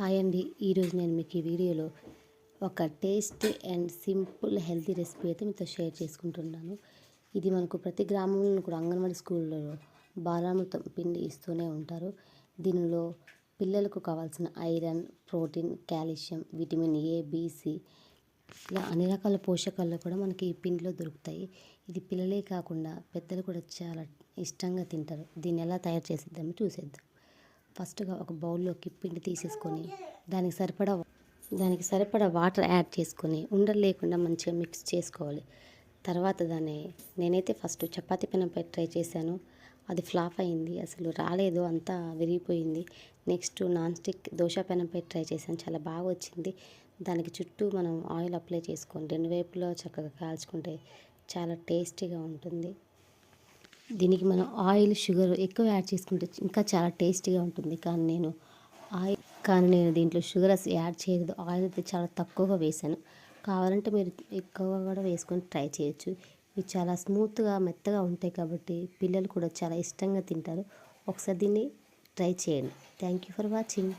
Hi అండి. ఈరోజు నేను మీకు ఈ వీడియోలో ఒక taste and simple healthy recipe అయితే మీతో షేర్ చేసుకుంటున్నాను. ఇది మనకు ప్రతి గ్రామంలో కూడా అంగన్వాడీ స్కూల్లో బాలామృతం పిండి ఇస్తూనే ఉంటారు. దీనిలో పిల్లలకు కావాల్సిన iron protein calcium vitamin A B C అన్ని రకాల పోషకాలు కూడా మనకి ఈ పిండిలో దొరుకుతాయి. ఇది పిల్లలే కాకుండా పెద్దలు కూడా చాలా ఇష్టంగా తింటారు. దీన్ని ఎలా తయారు చేసేద్దామో చూసేద్దాం. ఫస్ట్గా ఒక బౌల్లోకి పిండి తీసేసుకొని దానికి సరిపడా దానికి సరిపడా వాటర్ యాడ్ చేసుకొని ఉండలు లేకుండా మంచిగా మిక్స్ చేసుకోవాలి. తర్వాత దాన్ని నేనైతే ఫస్ట్ చపాతీ పెనంపై ట్రై చేశాను. అది ఫ్లాప్ అయింది. అసలు రాలేదు. అంతా విరిగిపోయింది. నెక్స్ట్ నాన్ స్టిక్ దోశ పెనంపై ట్రై చేశాను. చాలా బాగా వచ్చింది. దానికి చుట్టూ మనం ఆయిల్ అప్లై చేసుకొని రెండు వైపులో చక్కగా కాల్చుకుంటే చాలా టేస్టీగా ఉంటుంది. దీనికి మనం ఆయిల్ షుగర్ ఎక్కువ యాడ్ చేసుకుంటే ఇంకా చాలా టేస్టీగా ఉంటుంది. కానీ నేను ఆయిల్ కానీ నేను దీంట్లో షుగర్ అసలు యాడ్ చేయలేదు. ఆయిల్ అయితే చాలా తక్కువగా వేసాను. కావాలంటే మీరు ఎక్కువగా కూడా వేసుకొని ట్రై చేయొచ్చు. ఇవి చాలా స్మూత్గా మెత్తగా ఉంటాయి కాబట్టి పిల్లలు కూడా చాలా ఇష్టంగా తింటారు. ఒకసారి దీన్ని ట్రై చేయండి. Thank you for watching.